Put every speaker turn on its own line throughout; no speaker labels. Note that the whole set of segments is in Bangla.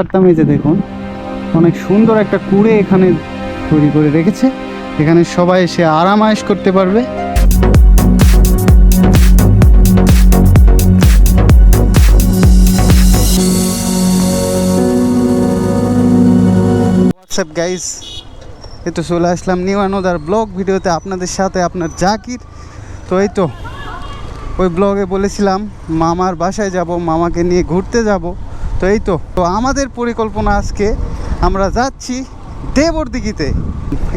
পারতাম এই যে দেখুন, অনেক সুন্দর একটা কুড়ে এখানে তৈরি করে রেখেছে। এখানে সবাই এসে আরাম আয়েশ করতে পারবে। হোয়াটসঅ্যাপ গাইস এই তো চলে আসলাম নিউ অ্যানোদার ব্লগ ভিডিওতে আপনাদের সাথে, আপনার জাকির। তো এই তো, ওই ব্লগে বলেছিলাম, মামার বাসায় যাব, মামাকে নিয়ে ঘুরতে যাব। তো এই তো। তো আমাদের পরিকল্পনা আজকে আমরা যাচ্ছি দেবরদিঘিতে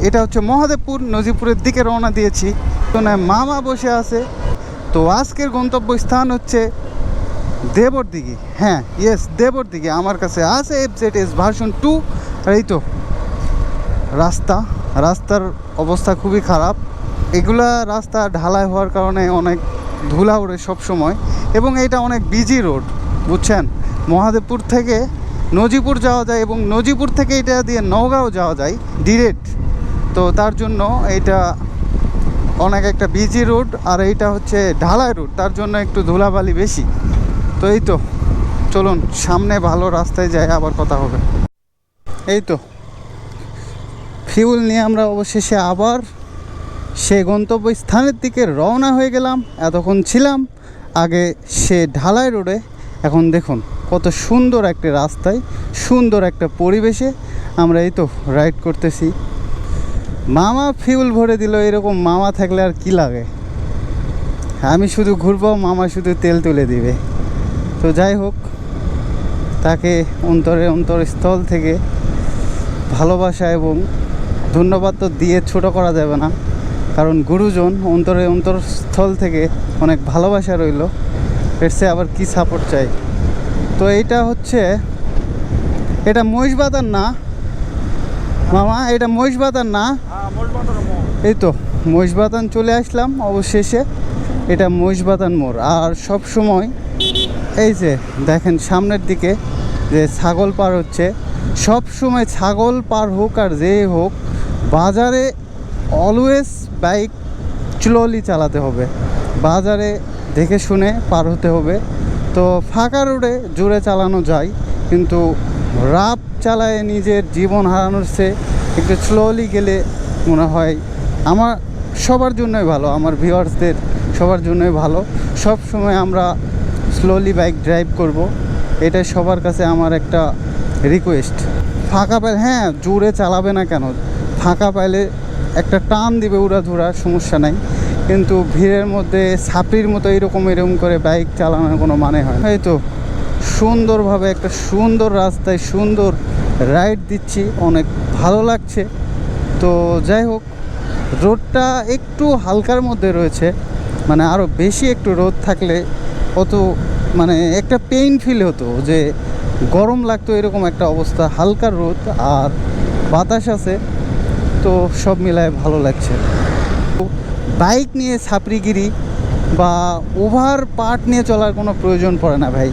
এটা হচ্ছে মহাদেবপুর, নজিপুরের দিকে রওনা দিয়েছি। তো না মামা বসে আছে। তো আজকের গন্তব্যস্থান হচ্ছে দেবরদিঘি হ্যাঁ ইয়েস দেবরদিঘি আমার কাছে আছে F Z S version two আর এই তো, রাস্তা। রাস্তার অবস্থা খুবই খারাপ। এগুলা রাস্তা ঢালাই হওয়ার কারণে অনেক ধুলা ওড়ে সব সময় এবং এটা অনেক বিজি রোড বুঝছেন? মহাদেবপুর থেকে নজিপুর যাওয়া যায় এবং নজিপুর থেকে এটা দিয়ে নওগাঁও যাওয়া যায় ডিরেক্ট। তো তার জন্য এটা অনেক একটা বিজি রোড আর এইটা হচ্ছে ঢালাই রোড তার জন্য একটু ধুলাবালি বেশি। তো এই তো, চলুন, সামনে ভালো রাস্তায় যাই, আবার কথা হবে। এই তো ফিউল নিয়ে আমরা অবশেষে আবার সে গন্তব্য স্থানের দিকে রওনা হয়ে গেলাম, এতক্ষণ ছিলাম। আগে সে ঢালাই রোডে এখন দেখুন। কত সুন্দর একটা রাস্তায়, সুন্দর একটা পরিবেশে আমরা এই তো রাইড করতেছি। মামা ফিউল ভরে দিল, এরকম মামা থাকলে আর কি লাগে? আমি শুধু ঘুরবো, মামা শুধু তেল তুলে দিবে। তো যাই হোক, তাকে অন্তরে অন্তরস্থল থেকে ভালোবাসা এবং ধন্যবাদ তো দিয়ে ছোট করা যাবে না, কারণ গুরুজন অন্তরে অন্তরস্থল থেকে অনেক ভালোবাসা রইল, এর সে আবার কি সাপোর্ট চাই? তো এইটা হচ্ছে এটা মহিষ মহিষবাতার না। মামা এটা মহিষ মহিষবাতার না। এই তো মহিষ মহিষবাতান চলে আসলাম অবশেষে। এটা মহিষ মহিষবাতান মোড়। আর সব সময় এই যে দেখেন সামনের দিকে যে ছাগল পার হচ্ছে সব সময় ছাগল পার হোক আর যে হোক বাজারে অলওয়েজ বাইক স্লোলি চালাতে হবে। বাজারে দেখে শুনে পার হতে হবে। তো ফাঁকা রোডে জোরে চালানো যায়, কিন্তু রাপ চালায় নিজের জীবন হারানোর সে একটু স্লোলি গেলে মনে হয় আমার সবার জন্যই ভালো, আমার ভিউয়ার্সদের সবার জন্যই ভালো। সব সময় আমরা স্লোলি বাইক ড্রাইভ করব এটা সবার কাছে আমার একটা রিকোয়েস্ট ফাঁকা পাইলে হ্যাঁ জোরে চালাবে না কেন? ফাঁকা পাইলে একটা টান দিবে উড়াধুরা, সমস্যা নাই। কিন্তু ভিড়ের মধ্যে ছাপড়ির মতো এরকম এরকম করে বাইক চালানোর কোনো মানে হয় না। এই তো সুন্দরভাবে একটা সুন্দর রাস্তায় সুন্দর রাইড দিচ্ছি, অনেক ভালো লাগছে তো যাই হোক, রোডটা একটু হালকার মধ্যে রয়েছে মানে আরও বেশি একটু রোদ থাকলে অত মানে একটা পেইন ফিল হতো যে গরম লাগতো এরকম একটা অবস্থা, হালকা রোদ আর বাতাস আছে, তো সব মিলায় ভালো লাগছে বাইক নিয়ে ছাপড়িগিরি বা ওভার পার্ট নিয়ে চলার কোনো প্রয়োজন পড়ে না ভাই।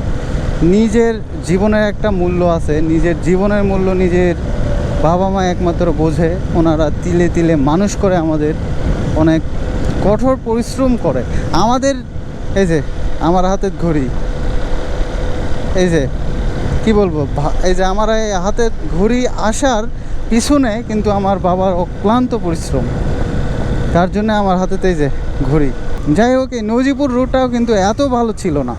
নিজের জীবনের একটা মূল্য আছে, নিজের জীবনের মূল্য নিজের বাবা মা একমাত্র বোঝে, ওনারা তিলে তিলে মানুষ করে আমাদের অনেক কঠোর পরিশ্রম করে। আমাদের, এই যে, আমার হাতের ঘড়ি, এই যে, কি বলব এই যে আমার এই হাতের ঘড়ি আসার পিছনে কিন্তু আমার বাবার অক্লান্ত পরিশ্রম। তার জন্য আমার হাতেতে এই যে ঘড়ি। যাই হোক, এই নজিপুর রোডটাও কিন্তু এত ভালো ছিল না।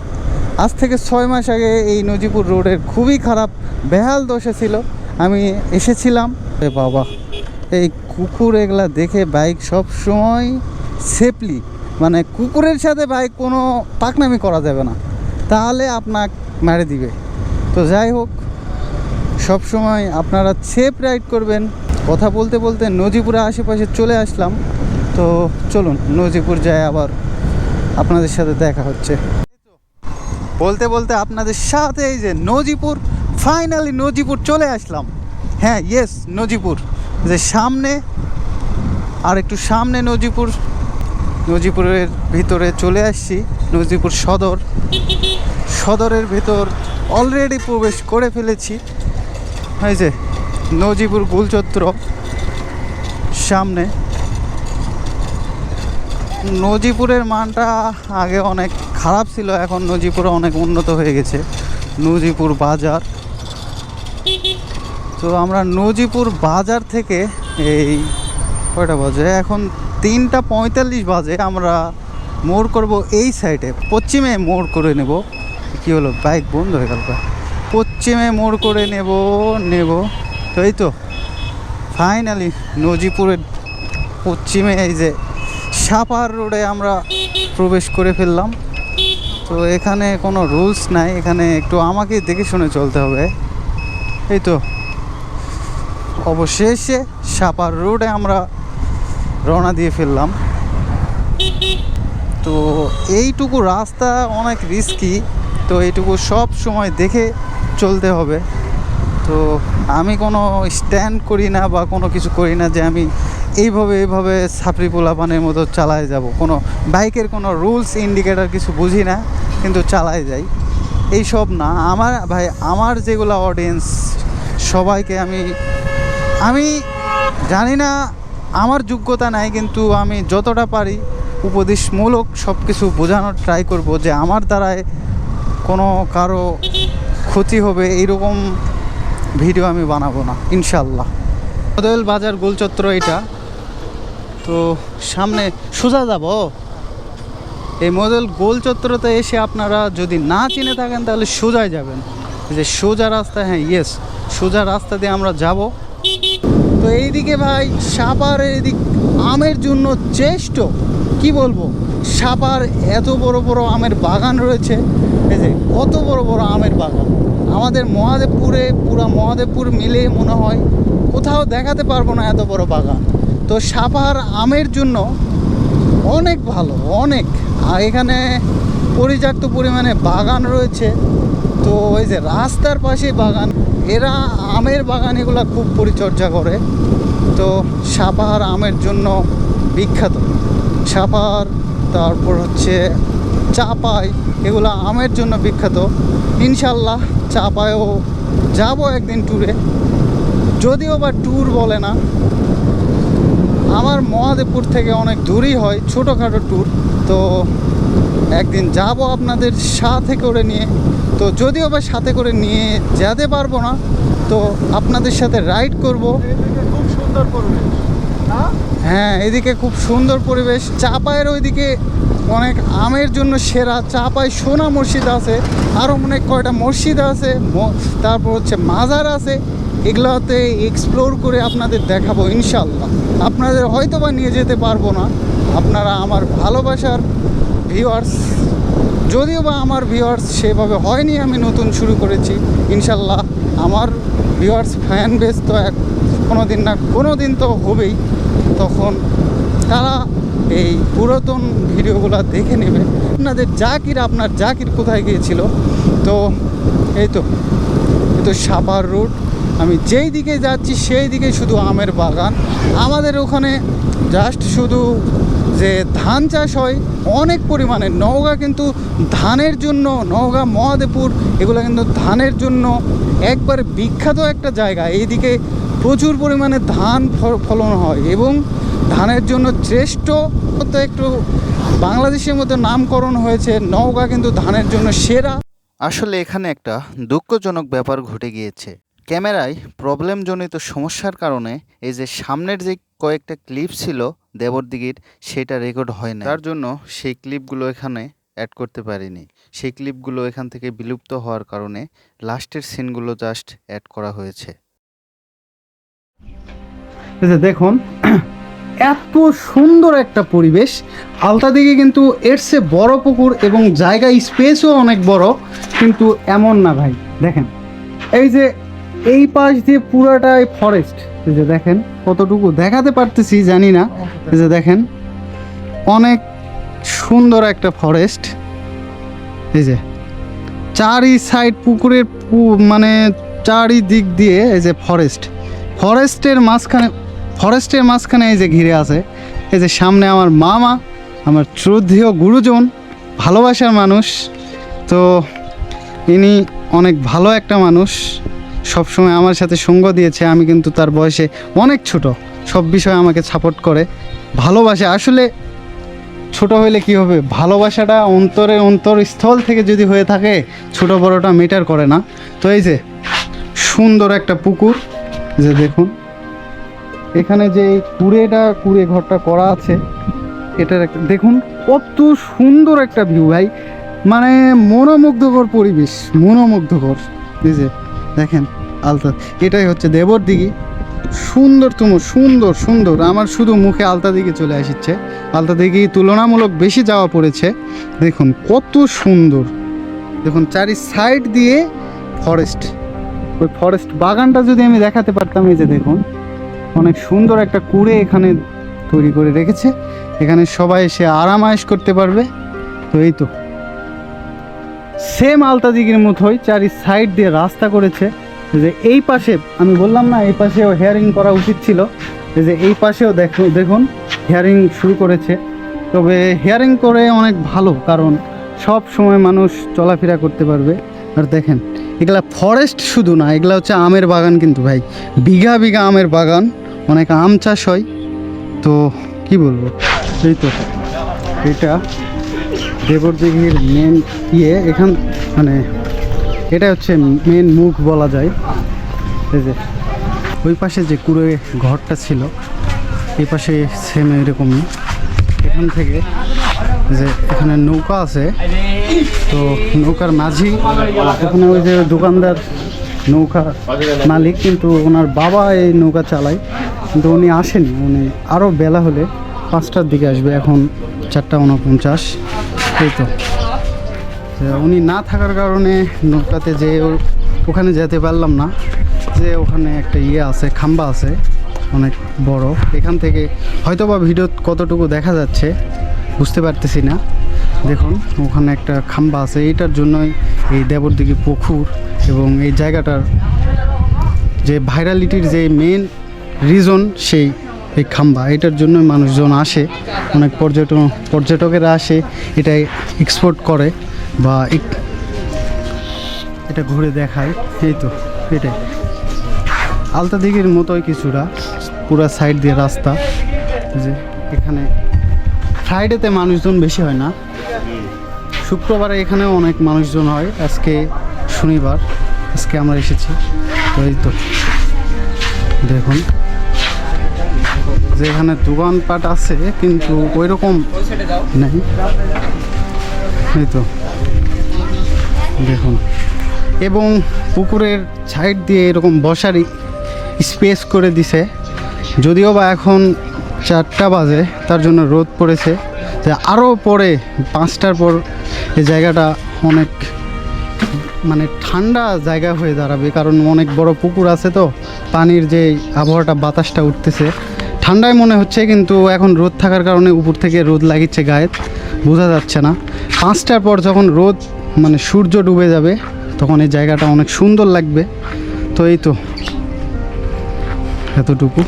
আজ থেকে ছয় মাস আগে এই নজিপুর রোডের খুবই খারাপ বেহাল দশা ছিল। আমি এসেছিলাম। বাবা, এই কুকুর এগুলা দেখে বাইক সব সময় সেফলি মানে কুকুরের সাথে বাইক কোনো পাকনামি করা যাবে না। তাহলে আপনার মেরে দিবে। তো যাই হোক, সব সময় আপনারা সেফ রাইড করবেন। কথা বলতে বলতে নজিপুরের আশেপাশে চলে আসলাম। তো চলুন নজিপুর যায় আবার আপনাদের সাথে দেখা হচ্ছে। বলতে বলতে আপনাদের সাথে এই যে নজিপুর ফাইনালি নজিপুর চলে আসলাম। হ্যাঁ ইয়েস নজিপুর যে সামনে, আর একটু সামনে নজিপুর নজিপুরের ভিতরে চলে আসছি নজিপুর সদর। সদরের ভেতর অলরেডি প্রবেশ করে ফেলেছি। এই যে নজিপুর গুলচত্র সামনে। নজিপুরের মানটা আগে অনেক খারাপ ছিল, এখন নজিপুরে অনেক উন্নত হয়ে গেছে। নজিপুর বাজার। তো আমরা নজিপুর বাজার থেকে এই কয়টা বাজে? এখন তিনটা পঁয়তাল্লিশ বাজে, আমরা মোড় করব এই সাইডে পশ্চিমে মোড় করে নেব। কি হলো? বাইক বন্ধ হয়ে গেল পশ্চিমে মোড় করে নেব নেব। তো এই তো ফাইনালি নজিপুরের পশ্চিমে এই যে সাপার রোডে আমরা প্রবেশ করে ফেললাম। তো এখানে কোনো রুলস নাই, এখানে একটু আমাকে দেখে শুনে চলতে হবে। এই তো, অবশেষে সাপার রোডে আমরা রওনা দিয়ে ফেললাম। তো এইটুকু রাস্তা অনেক রিস্কি তো এইটুকু সব সময় দেখে চলতে হবে। তো আমি কোনো স্ট্যান্ড করি না বা কোনো কিছু করি না যে আমি এইভাবে এইভাবে সাপড়ি পোলাপানের মতো চালায় যাব। কোনো বাইকের কোনো রুলস, ইন্ডিকেটার কিছু বুঝি না, কিন্তু চালায় যাই। এইসব না। আমার ভাই, আমার যেগুলো অডিয়েন্স সবাইকে আমি আমি জানি না, আমার যোগ্যতা নাই, কিন্তু আমি যতটা পারি উপদেশমূলক সব কিছু বোঝানোর ট্রাই করব যে আমার দ্বারায় কোনো কারও ক্ষতি হবে, এইরকম ভিডিও আমি বানাবো না ইনশাল্লাহ বাজার গোলচত্র এটা তো সামনে সোজা যাব। এই মডেল গোল চত্বরতে এসে আপনারা যদি না চিনে থাকেন, তাহলে সোজায় যাবেন। যে সোজা রাস্তা হ্যাঁ ইয়েস সোজা রাস্তা দিয়ে আমরা যাব। তো এইদিকে ভাই, সাপার এদিক আমের জন্য চেষ্ট। কি বলব? সাপার এত বড় বড় আমের বাগান রয়েছে। এই যে কত বড় বড় আমের বাগান। আমাদের মহাদেবপুরে, পুরা মহাদেবপুর মিলে মনে হয়, কোথাও দেখাতে পারব না এত বড় বাগান। তো সাপার আমের জন্য অনেক ভালো, অনেক। আর এখানে পর্যাপ্ত পরিমাণে বাগান রয়েছে। তো ওই যে রাস্তার পাশে বাগান, এরা আমের বাগান এগুলো খুব পরিচর্যা করে। তো সাপাহার আমের জন্য বিখ্যাত। সাপাহার তারপর হচ্ছে চাপাই, এগুলো আমের জন্য বিখ্যাত। ইনশাল্লাহ চাপায়ও যাব একদিন ট্যুরে যদিও বা ট্যুর বলে না আমার মহাদেবপুর থেকে অনেক দূরই হয় ছোটোখাটো ট্যুর তো একদিন যাব আপনাদের সাথে করে নিয়ে। তো যদিও বা সাথে করে নিয়ে যেতে পারব না তো আপনাদের সাথে রাইড করব।
খুব সুন্দর পরিবেশ
হ্যাঁ এদিকে খুব সুন্দর পরিবেশ। চাপায়ের ওইদিকে অনেক আমের জন্য সেরা চাপায় সোনা মসজিদ আছে আরও অনেক কয়টা মসজিদ আছে তারপর হচ্ছে মাজার আছে এগুলোতে এক্সপ্লোর করে আপনাদের দেখাবো ইনশাল্লাহ আপনাদের হয়তো বা নিয়ে যেতে পারব না। আপনারা আমার ভালোবাসার ভিউয়ার্স যদিও বা আমার ভিউয়ার্স সেভাবে হয়নি আমি নতুন শুরু করেছি, ইনশাল্লাহ আমার ভিউয়ার্স ফ্যান বেস তো এক কোনো দিন না কোনো দিন তো হবেই। তখন তারা এই পুরাতন ভিডিওগুলো দেখে নেবে। আপনাদের জাকির, আপনার জাকির কোথায় গিয়েছিল? তো এই তো এই তো সাপার রুট আমি যেই দিকে যাচ্ছি, সেই দিকে শুধু আমের বাগান। আমাদের ওখানে জাস্ট শুধু যে ধান চাষ হয়, অনেক পরিমাণে। নওগাঁ কিন্তু ধানের জন্য, নওগাঁ, মহাদেবপুর, এগুলো কিন্তু ধানের জন্য একবার বিখ্যাত একটা জায়গা। এইদিকে প্রচুর পরিমাণে ধান ফলন হয় এবং ধানের জন্য শ্রেষ্ঠ একটু বাংলাদেশের মধ্যে নামকরণ হয়েছে। নওগাঁ কিন্তু ধানের জন্য সেরা।
আসলে এখানে একটা দুঃখজনক ব্যাপার ঘটে গিয়েছে। ক্যামেরায় প্রবলেমজনিত সমস্যার কারণে এই যে সামনের যে কয়েকটা ক্লিপ ছিল দেবরদিঘির সেটা রেকর্ড হয় না তার জন্য সেই ক্লিপগুলো এখানে অ্যাড করতে পারিনি। সেই ক্লিপগুলো এখান থেকে বিলুপ্ত হওয়ার কারণে লাস্টের সিনগুলো জাস্ট অ্যাড করা হয়েছে।
দেখুন, এত সুন্দর একটা পরিবেশ। আলতা দিকে কিন্তু এর চেয়ে বড় পুকুর এবং জায়গা স্পেসও অনেক বড়, কিন্তু এমন না ভাই, দেখেন। এই যে এই পাশ দিয়ে পুরাটাই ফরেস্ট এই যে দেখেন, কতটুকু দেখাতে পারতেছি, জানি না। এই যে দেখেন, অনেক সুন্দর একটা ফরেস্ট এই যে, চারি সাইড পুকুরের মানে চারিদিক দিয়ে এই যে ফরেস্ট ফরেস্টের মাঝখানে ফরেস্টের মাঝখানে এই যে ঘিরে আছে। এই যে সামনে আমার মামা, আমার শ্রদ্ধেয় গুরুজন, ভালোবাসার মানুষ। তো ইনি অনেক ভালো একটা মানুষ। সবসময় আমার সাথে সঙ্গ দিয়েছে, আমি কিন্তু তার বয়সে অনেক ছোট। সব বিষয়ে আমাকে সাপোর্ট করে। ভালোবাসে। আসলে ছোট হইলে কি হবে? ভালোবাসাটা অন্তরে অন্তরস্থল থেকে যদি হয়ে থাকে, ছোট বড়টা মেটার করে না। তো এই যে, সুন্দর একটা পুকুর যে দেখুন। এখানে যে কুড়েটা, কুড়ে ঘরটা করা আছে, এটার একটা দেখুন, কত সুন্দর একটা ভিউ ভাই। মানে মনোমুগ্ধকর পরিবেশ, মনোমুগ্ধকর। এই যে, দেখেন। আলতা, এটাই হচ্ছে দেবর দিঘি। সুন্দরতম সুন্দর সুন্দর। আমার শুধু মুখে আলতা দিকে চলে আসছে আলতা দিঘি তুলনামূলক বেশি যাওয়া পড়েছে। দেখুন কত সুন্দর। দেখুন চারি সাইড দিয়ে ফরেস্ট ওই ফরেস্ট বাগানটা যদি আমি দেখাতে পারতাম, এই যে দেখুন, অনেক সুন্দর একটা কুড়ে এখানে তৈরি করে রেখেছে। এখানে সবাই এসে আরাম আয়েশ করতে পারবে। তো এই তো। সেম আলতা দিঘির মতোই চারি সাইড দিয়ে রাস্তা করেছে। যে এই পাশে, আমি বললাম না, এই পাশেও হেয়ারিং করা উচিত ছিল। যে এই পাশেও দেখুন দেখুন হেয়ারিং শুরু করেছে। তবে হেয়ারিং করে অনেক ভালো, কারণ সব সময় মানুষ চলাফেরা করতে পারবে। আর দেখেন, এগুলা ফরেস্ট শুধু না, এগুলা হচ্ছে আমের বাগান কিন্তু ভাই। বিঘা বিঘা আমের বাগান, অনেক আম চাষ হয়। তো কি বলব? এই তো, এটা দেবরদিঘির মেন ইয়ে এখান মানে এটা হচ্ছে মেন মুখ বলা যায়। এই যে, ওই পাশে যে কুড়ে ঘরটা ছিল, এই পাশে সেম এরকমই এখান থেকে যে এখানে নৌকা আছে, তো নৌকার মাঝি, এখানে ওই যে দোকানদার নৌকা মালিক, কিন্তু ওনার বাবা এই নৌকা চালায়। কিন্তু উনি আসেনি, উনি আরও বেলা হলে পাঁচটার দিকে আসবে, এখন চারটা উনপঞ্চাশ। এই তো। উনি না থাকার কারণে নৌকাতে যে ওখানে যেতে পারলাম না। যে ওখানে একটা ইয়ে আছে, খাম্বা আছে, অনেক বড়। এখান থেকে হয়তো বা ভিডিও কতটুকু দেখা যাচ্ছে, বুঝতে পারতেছি না। দেখুন, ওখানে একটা খাম্বা আছে। এইটার জন্যই এই দেবরদিঘি পুকুর এবং এই জায়গাটার যে ভাইরালিটির যে মেন রিজন সেই এই খাম্বা। এটার জন্যই মানুষজন আসে, অনেক পর্যটন পর্যটকেরা আসে, এটাই এক্সপোর্ট করে। বা এটা ঘুরে দেখায় এই তো, এটাই। আলতা দিঘির মতোই কিছুটা, পুরা সাইড দিয়ে রাস্তা। যে এখানে ফ্রাইডেতে মানুষজন বেশি হয় না। শুক্রবারে এখানে অনেক মানুষজন হয়। আজকে শনিবার, আজকে আমরা এসেছি। তো এই তো, দেখুন। যে এখানে দোকানপাট আছে, কিন্তু ওই রকম নেই। এই তো। দেখুন। এবং পুকুরের সাইড দিয়ে এরকম বসার স্পেস করে দিছে। যদিও বা এখন চারটা বাজে, তার জন্য রোদ পড়েছে। যে আরও পরে পাঁচটার পর এই জায়গাটা অনেক মানে ঠান্ডা জায়গা হয়ে দাঁড়াবে, কারণ অনেক বড় পুকুর আছে তো, পানির যে আবহাওয়াটা, বাতাসটা উঠতেছে। ঠান্ডায় মনে হচ্ছে কিন্তু এখন রোদ থাকার কারণে উপর থেকে রোদ লাগিচ্ছে গায়ে, বোঝা যাচ্ছে না। পাঁচটার পর যখন রোদ মানে সূর্য ডুবে যাবে, তখন এই জায়গাটা অনেক সুন্দর লাগবে। তো এই তো, এতটুকু।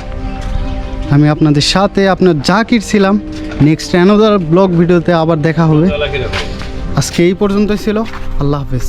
আমি আপনাদের সাথে আপনার জাকির ছিলাম। নেক্সট অ্যানোদার ব্লগ ভিডিওতে আবার দেখা হবে। আজকে এই পর্যন্তই ছিল। আল্লাহ হাফেজ।